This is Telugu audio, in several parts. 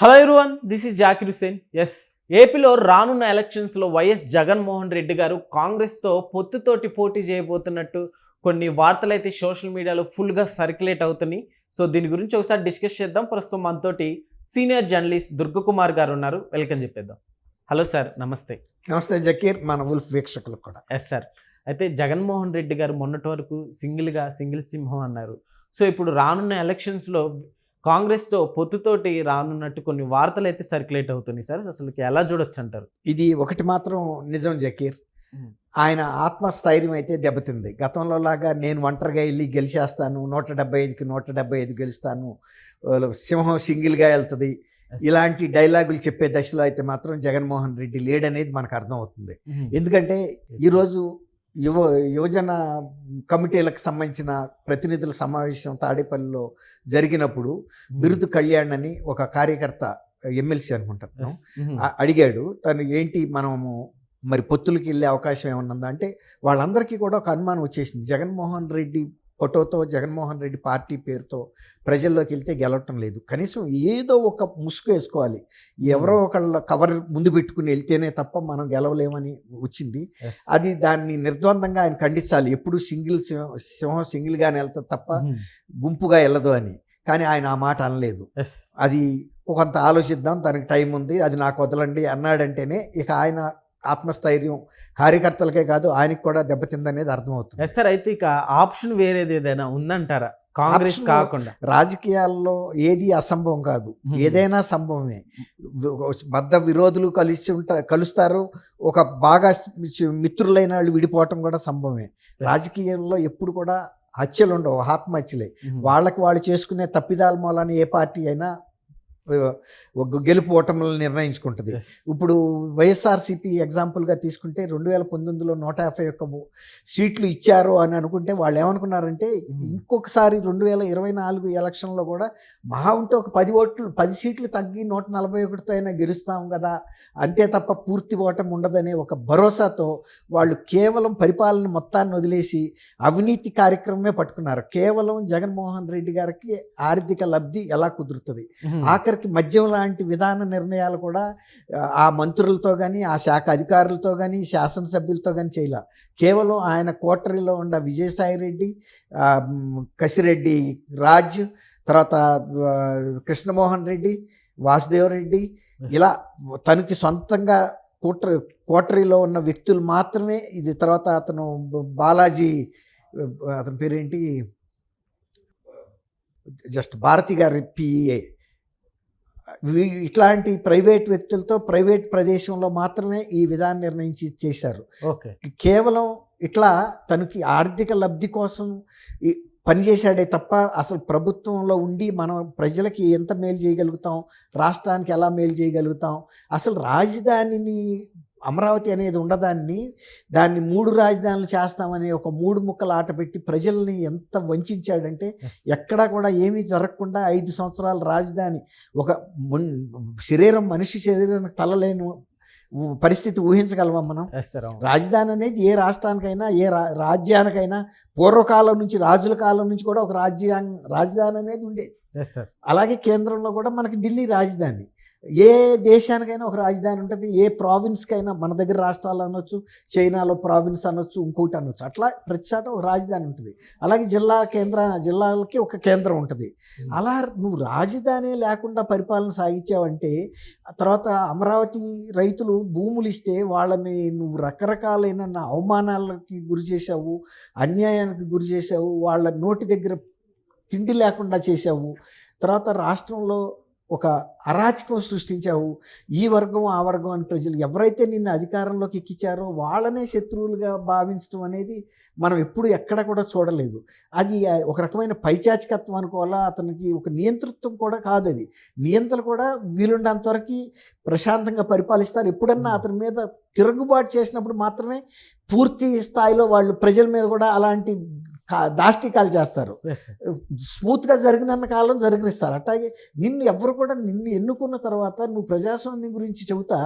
Hello everyone this is Zakir Hussain yes ఏపీలో రానున్న ఎలక్షన్స్లో వైఎస్ జగన్మోహన్ రెడ్డి గారు కాంగ్రెస్తో పొత్తుతోటి పోటీ చేయబోతున్నట్టు కొన్ని వార్తలు అయితే సోషల్ మీడియాలో ఫుల్గా సర్క్యులేట్ అవుతున్నాయి. సో దీని గురించి ఒకసారి డిస్కస్ చేద్దాం. ప్రస్తుతం మనతోటి సీనియర్ జర్నలిస్ట్ దుర్గకుమార్ గారు ఉన్నారు. వెల్కమ్ చెప్పేద్దాం. హలో సార్ నమస్తే. నమస్తే జకీర్ మన ఉల్ఫ్ వీక్షకులకు కూడా. ఎస్ సార్ అయితే జగన్మోహన్ రెడ్డి గారు మొన్నటి వరకు సింగిల్గా సింగిల్ సింహం అన్నారు. సో ఇప్పుడు రానున్న ఎలక్షన్స్లో కాంగ్రెస్తో పొత్తుతోటి రానున్నట్టు కొన్ని వార్తలు అయితే సర్క్యులేట్ అవుతున్నాయి సార్. అసలుకి ఎలా చూడొచ్చు అంటారు ఇది ఒకటి మాత్రం నిజం జకీర్. ఆయన ఆత్మస్థైర్యం అయితే దెబ్బతింది. గతంలో లాగా నేను ఒంటరిగా వెళ్ళి గెలిచేస్తాను నూట డెబ్బై ఐదుకి నూట డెబ్బై ఐదు గెలుస్తాను సింహం సింగిల్గా వెళ్తుంది. ఇలాంటి డైలాగులు చెప్పే దశలో అయితే మాత్రం జగన్మోహన్ రెడ్డి లేడనేది మనకు అర్థమవుతుంది. ఎందుకంటే ఈరోజు యువ యువజన కమిటీలకు సంబంధించిన ప్రతినిధుల సమావేశం తాడేపల్లిలో జరిగినప్పుడు బిరుదు కళ్యాణ్ అని ఒక కార్యకర్త ఎమ్మెల్సీ అనుకుంటాను. అడిగాడు తను ఏంటి మనము మరి పొత్తులకి వెళ్ళే అవకాశం ఏమన్నా అంటే వాళ్ళందరికీ కూడా ఒక అనుమానం వచ్చేసింది. జగన్మోహన్ రెడ్డి ఫోటోతో జగన్మోహన్ రెడ్డి పార్టీ పేరుతో ప్రజల్లోకి వెళ్తే గెలవటం లేదు. కనీసం ఏదో ఒక ముసుగు వేసుకోవాలి. ఎవరో ఒకళ్ళ కవర్ ముందు పెట్టుకుని వెళ్తేనే తప్ప మనం గెలవలేమని వచ్చింది. అది దాన్ని నిర్ద్వందంగా ఆయన ఖండించాలి. ఎప్పుడు సింగిల్ సింహం సింహం సింగిల్గానే వెళ్తుంది తప్ప గుంపుగా వెళ్ళదు అని. కానీ ఆయన ఆ మాట అనలేదు. అది కొంత ఆలోచిద్దాం దానికి టైం ఉంది అది నాకు వదలండి అన్నాడంటేనే ఇక ఆయన ఆత్మస్థైర్యం కార్యకర్తలకే కాదు ఆయనకి కూడా దెబ్బతిందనేది అర్థమవుతుంది. ఎస్ సార్ అయితే ఇక ఆప్షన్ వేరేది ఏదైనా ఉందంటారా? కాంగ్రెస్ కాకుండా. రాజకీయాల్లో ఏది అసంభవం కాదు. Hmm. ఏదైనా సంభవమే. బద్ద విరోధులు కలిసి ఉంటా కలుస్తారు. ఒక బాగా మిత్రులైన వాళ్ళు విడిపోవటం కూడా సంభవమే. రాజకీయాల్లో ఎప్పుడు కూడా హత్యలు ఉండవు ఆత్మహత్యలే వాళ్ళకి వాళ్ళు చేసుకునే తప్పిదాల మూలాన ఏ పార్టీ అయినా గెలుపు ఓటములను నిర్ణయించుకుంటుంది. ఇప్పుడు వైఎస్ఆర్సీపీ ఎగ్జాంపుల్గా తీసుకుంటే రెండు వేల పంతొమ్మిదిలో నూట యాభై ఒక్క సీట్లు ఇచ్చారు అని అనుకుంటే వాళ్ళు ఏమనుకున్నారంటే Mhm. ఇంకొకసారి రెండు వేల ఇరవై నాలుగు ఎలక్షన్లో కూడా మహా ఉంటే ఒక పది ఓట్లు పది సీట్లు తగ్గి నూట నలభై ఒకటితో అయినా గెలుస్తాం కదా. అంతే తప్ప పూర్తి ఓటమి ఉండదనే ఒక భరోసాతో వాళ్ళు కేవలం పరిపాలన మొత్తాన్ని వదిలేసి అవినీతి కార్యక్రమమే పట్టుకున్నారు. కేవలం జగన్మోహన్ రెడ్డి గారికి ఆర్థిక లబ్ధి ఎలా కుదురుతుంది? ఆఖరికి మద్యం లాంటి విధాన నిర్ణయాలు కూడా ఆ, మంత్రులతో కానీ ఆ శాఖ అధికారులతో కానీ శాసనసభ్యులతో కానీ చేయలే. కేవలం ఆయన కోటరీలో ఉన్న విజయసాయి రెడ్డి కసిరెడ్డి రాజ్ తర్వాత కృష్ణమోహన్ రెడ్డి వాసుదేవ్ రెడ్డి ఇలా తనకి సొంతంగా కోట కోటరీలో ఉన్న వ్యక్తులు మాత్రమే ఇది. తర్వాత అతను బాలాజీ అతని పేరేంటి? జస్ట్ భారతి గారి పిఏ ఇట్లాంటి ప్రైవేట్ వ్యక్తులతో ప్రైవేట్ ప్రదేశంలో మాత్రమే ఈ విధానం నిర్ణయించి చేశారు. కేవలం ఇట్లా తనకి ఆర్థిక లబ్ధి కోసం పనిచేశాడే తప్ప అసలు ప్రభుత్వంలో ఉండి మనం ప్రజలకి ఎంత మేలు చేయగలుగుతాం రాష్ట్రానికి ఎలా మేలు చేయగలుగుతాం అసలు రాజధానిని అమరావతి అనేది ఉండదాన్ని దాన్ని మూడు రాజధానులు చేస్తామని ఒక మూడు ముక్కలు ఆట పెట్టి ప్రజల్ని ఎంత వంచాడంటే ఎక్కడా కూడా ఏమీ జరగకుండా ఐదు సంవత్సరాల రాజధాని ఒక మున్- శరీరం మనిషి శరీరానికి తలలేని పరిస్థితి ఊహించగలమా మనం. రాజధాని అనేది ఏ రాష్ట్రానికైనా ఏ రాజ్యానికైనా పూర్వకాలం నుంచి రాజుల కాలం నుంచి కూడా ఒక రాజ్యాంగ రాజధాని అనేది ఉండేది. ఎస్ సార్ అలాగే కేంద్రంలో కూడా మనకి ఢిల్లీ రాజధాని. ఏ దేశానికైనా ఒక రాజధాని ఉంటుంది ఏ ప్రావిన్స్కైనా మన దగ్గర రాష్ట్రాలు అనొచ్చు చైనాలో ప్రావిన్స్ అనొచ్చు ఇంకోటి అనొచ్చు. అట్లా ప్రతి చోట ఒక రాజధాని ఉంటుంది. అలాగే జిల్లా కేంద్ర జిల్లాలకి ఒక కేంద్రం ఉంటుంది. అలా నువ్వు రాజధాని లేకుండా పరిపాలన సాగించావంటే తర్వాత అమరావతి రైతులు భూములు ఇస్తే వాళ్ళని నువ్వు రకరకాలైన అవమానాలకి గురి చేసావు అన్యాయానికి గురి చేసావు వాళ్ళ నోటి దగ్గర తిండి లేకుండా చేసావు తర్వాత రాష్ట్రంలో ఒక అరాచకం సృష్టించావు. ఈ వర్గం ఆ వర్గం అని ప్రజలు ఎవరైతే నిన్ను అధికారంలోకి ఎక్కించారో వాళ్ళనే శత్రువులుగా భావించడం అనేది మనం ఎప్పుడు ఎక్కడ కూడా చూడలేదు. అది ఒక రకమైన పైచాచికత్వం అనుకోవాలా? అతనికి ఒక నియంతృత్వం కూడా కాదు అది. నియంత్రణ కూడా వీలుండంత ప్రశాంతంగా పరిపాలిస్తారు. ఎప్పుడన్నా అతని మీద తిరుగుబాటు చేసినప్పుడు మాత్రమే పూర్తి స్థాయిలో వాళ్ళు ప్రజల మీద కూడా అలాంటి దాష్టికాలు చేస్తారు. స్మూత్గా జరిగినన్న కాలం జరిగిస్తారు అట్లాగే నిన్ను ఎవరు కూడా నిన్ను ఎన్నుకున్న తర్వాత నువ్వు ప్రజాస్వామ్యం గురించి చెబుతా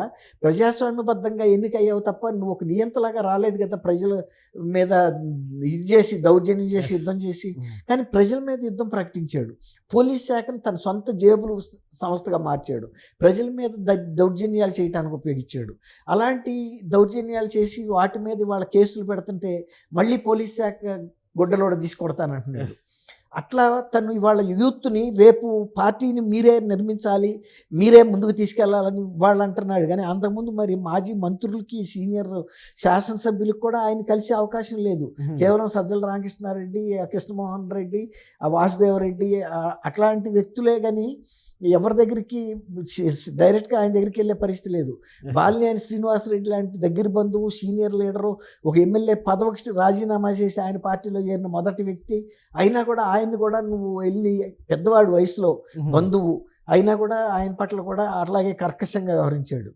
ప్రజాస్వామ్యబద్ధంగా ఎన్నికయ్యావు తప్ప నువ్వు ఒక నియంతలాగా రాలేదు కదా ప్రజల మీద ఇది చేసి దౌర్జన్యం చేసి. యుద్ధం చేసి Mm. కానీ ప్రజల మీద యుద్ధం ప్రకటించాడు పోలీస్ శాఖను తన సొంత జేబులు సంస్థగా మార్చాడు ప్రజల మీద దౌర్జన్యాలు చేయడానికి ఉపయోగించాడు అలాంటి దౌర్జన్యాలు చేసి వాటి మీద వాళ్ళ కేసులు పెడుతుంటే మళ్ళీ పోలీస్ శాఖ గుడ్డలోడ Yes. అట్లా తను ఇవాళ యూత్ని రేపు పార్టీని మీరే నిర్మించాలి మీరే ముందుకు తీసుకెళ్ళాలని వాళ్ళు అంటున్నాడు కానీ అంతకుముందు మరి మాజీ మంత్రులకి సీనియర్ శాసనసభ్యులకు కూడా ఆయన కలిసే అవకాశం లేదు. కేవలం సజ్జల రామకృష్ణారెడ్డి కృష్ణమోహన్ రెడ్డి ఆ వాసుదేవరెడ్డి అట్లాంటి వ్యక్తులే కానీ ఎవరి దగ్గరికి డైరెక్ట్గా ఆయన దగ్గరికి వెళ్ళే పరిస్థితి లేదు. బాలినేని శ్రీనివాసరెడ్డి లాంటి దగ్గర బంధువు సీనియర్ లీడరు ఒక ఎమ్మెల్యే పదవికి రాజీనామా చేసి ఆయన పార్టీలో చేరిన మొదటి వ్యక్తి అయినా కూడా ఆయన్ని కూడా నువ్వు వెళ్ళి పెద్దవాడు వయసులో. బంధువు అయినా కూడా ఆయన పట్ల కూడా అట్లాగే కర్కశంగా వ్యవహరించాడు.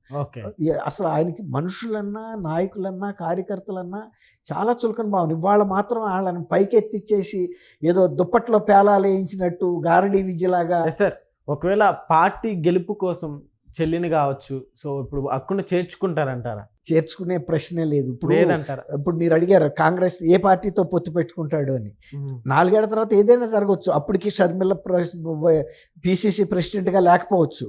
అసలు ఆయనకి మనుషులన్నా నాయకులన్నా కార్యకర్తలన్నా చాలా చులకన భావన. ఇవాళ మాత్రం వాళ్ళని పైకి ఎత్తిచ్చేసి ఏదో దుప్పట్లో పేలాలు వేయించినట్టు గారడీ విద్యలాగా సార్ ఒకవేళ పార్టీ గెలుపు కోసం చెల్లిని కావచ్చు సో ఇప్పుడు అక్కును చేర్చుకుంటారంటారా? చేర్చుకునే ప్రశ్నే లేదు. ఇప్పుడు లేదంటారా? ఇప్పుడు మీరు అడిగారు కాంగ్రెస్ ఏ పార్టీతో పొత్తు పెట్టుకుంటాడు అని. నాలుగేళ్ళ తర్వాత ఏదైనా జరగవచ్చు. అప్పటికి షర్మిల పిసిసి ప్రెసిడెంట్గా లేకపోవచ్చు.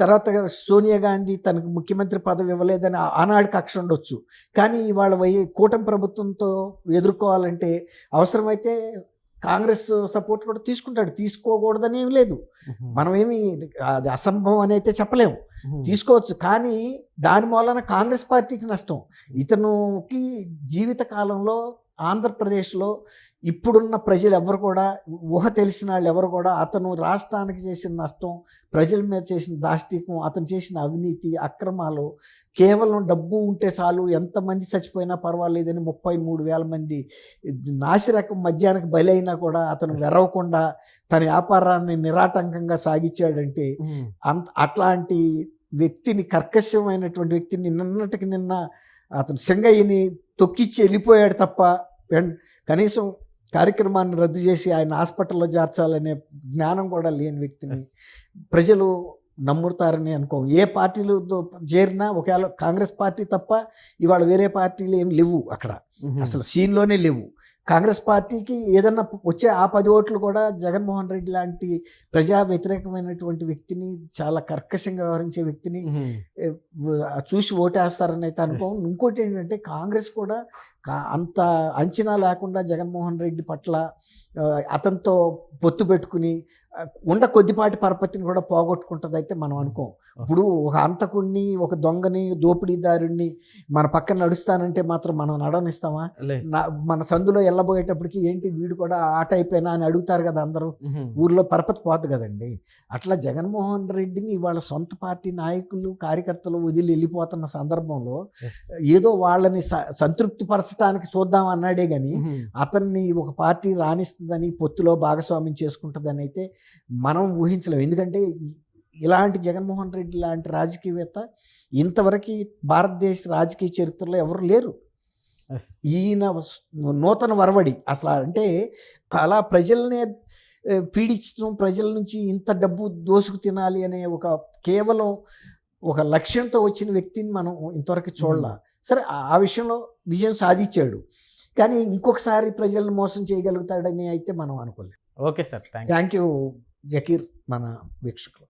తర్వాత సోనియా గాంధీ తనకు ముఖ్యమంత్రి పదవి ఇవ్వలేదని ఆనాడు కక్ష ఉండొచ్చు. కానీ ఇవాళ వై కూటమి ప్రభుత్వంతో ఎదుర్కోవాలంటే అవసరమైతే కాంగ్రెస్ సపోర్ట్ కూడా తీసుకుంటాడు. తీసుకోకూడదని ఏం లేదు. మనం ఏమి అది అసంభవం అని అయితే చెప్పలేము. తీసుకోవచ్చు. కానీ దాని మూలన కాంగ్రెస్ పార్టీకి నష్టం. ఇతనుకి జీవిత కాలంలో ఆంధ్రప్రదేశ్లో ఇప్పుడున్న ప్రజలు ఎవరు కూడా ఊహ తెలిసిన వాళ్ళు ఎవరు కూడా అతను రాష్ట్రానికి చేసిన నష్టం ప్రజల మీద చేసిన దాష్టికం అతను చేసిన అవినీతి అక్రమాలు కేవలం డబ్బు ఉంటే చాలు ఎంతమంది చచ్చిపోయినా పర్వాలేదని ముప్పై మూడు వేల మంది నాసిరకం మద్యానికి బలైనా కూడా అతను. వెరవకుండా తన వ్యాపారాన్ని నిరాటంకంగా సాగించాడంటే Mhm. అంత అట్లాంటి వ్యక్తిని కర్కశమైనటువంటి వ్యక్తిని నిన్నటికి నిన్న అతను సింగయ్యని తొక్కిచ్చి వెళ్ళిపోయాడు తప్ప కనీసం కార్యక్రమాన్ని రద్దు చేసి ఆయన హాస్పిటల్లో చేర్చాలనే జ్ఞానం కూడా లేని వ్యక్తిని. ప్రజలు నమ్ముతారని అనుకో ఏ పార్టీలు చేరినా ఒకవేళ కాంగ్రెస్ పార్టీ తప్ప ఇవాళ వేరే పార్టీలు ఏం లేవు అక్కడ. అసలు సీన్లోనే లేవు కాంగ్రెస్ పార్టీకి ఏదన్నా వచ్చే ఆ పది ఓట్లు కూడా జగన్మోహన్ రెడ్డి లాంటి ప్రజా వ్యతిరేకమైనటువంటి వ్యక్తిని చాలా కర్కశంగా వ్యవహరించే వ్యక్తిని చూసి ఓటేస్తారని అయితే Yes. ఇంకోటి ఏంటంటే కాంగ్రెస్ కూడా అంత అంచనా లేకుండా జగన్మోహన్ రెడ్డి పట్ల అతనితో పొత్తు పెట్టుకుని ఉండ కొద్దిపాటి పరపతిని కూడా పోగొట్టుకుంటుంది అయితే మనం అనుకోం ఇప్పుడు ఒక అంతకుణ్ణి ఒక దొంగని దోపిడీదారుణ్ణి మన పక్కన నడుస్తానంటే మాత్రం మనం నడవనిస్తామా Less. నా మన సందులో వెళ్ళబోయేటప్పటికి ఏంటి వీడు కూడా ఆట అయిపోయినా అని అడుగుతారు కదా అందరూ Mhm. ఊర్లో పరపతి పోదు కదండి అట్లా జగన్మోహన్ రెడ్డిని వాళ్ళ సొంత పార్టీ నాయకులు కార్యకర్తలు వదిలి వెళ్ళిపోతున్న సందర్భంలో. ఏదో వాళ్ళని స- సంతృప్తి పరచడానికి చూద్దాం అన్నాడే కానీ Mhm. అతన్ని ఒక పార్టీ రాణిస్తుందని పొత్తులో భాగస్వామ్యం చేసుకుంటుందని అయితే మనం ఊహించలేము ఎందుకంటే ఇలాంటి జగన్మోహన్ రెడ్డి లాంటి రాజకీయవేత్త ఇంతవరకు భారతదేశ రాజకీయ చరిత్రలో ఎవరు లేరు. ఈయన నూతన వరవడి అసలు అంటే అలా ప్రజల్నే పీడించడం ప్రజల నుంచి ఇంత డబ్బు దోసుకు తినాలి అనే ఒక కేవలం ఒక లక్ష్యంతో వచ్చిన వ్యక్తిని మనం ఇంతవరకు చూడాల. సరే ఆ- ఆ విషయంలో విజయం సాధించాడు. కానీ ఇంకొకసారి ప్రజలను మోసం చేయగలుగుతాడని అయితే మనం అనుకోలేం okay sir thank thank you Zakir మన వీక్షకులు.